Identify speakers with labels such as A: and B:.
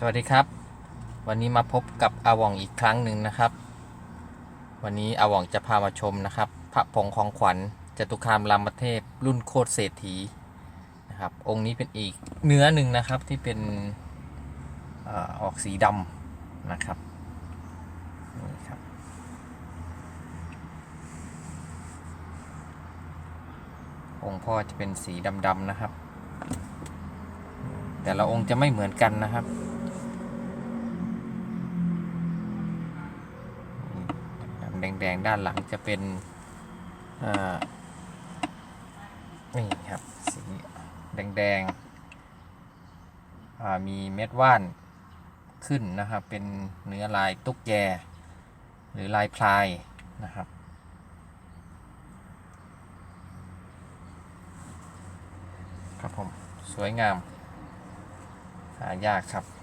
A: สวัสดีครับ วันนี้มาพบกับอาว่องอีกครั้งหนึ่งนะครับ วันนี้อาว่องจะพามาชมนะครับ พระผงของขวัญจตุคามรามเทพ รุ่นโคตรเศรษฐีนะครับ องค์นี้เป็นอีกเนื้อหนึ่งนะครับที่เป็นออออกสีดำนะครับนี่ครับ องค์พ่อจะเป็นสีดำๆนะครับ แต่ละองค์จะไม่เหมือนกันนะครับ แดง ๆ ด้านหลังจะเป็นนี่ครับสีแดงๆมีเม็ดว่านขึ้นนะครับ เป็นเนื้อลายตุ๊กแกหรือลายพลายนะครับครับผม สวยงาม หายากครับ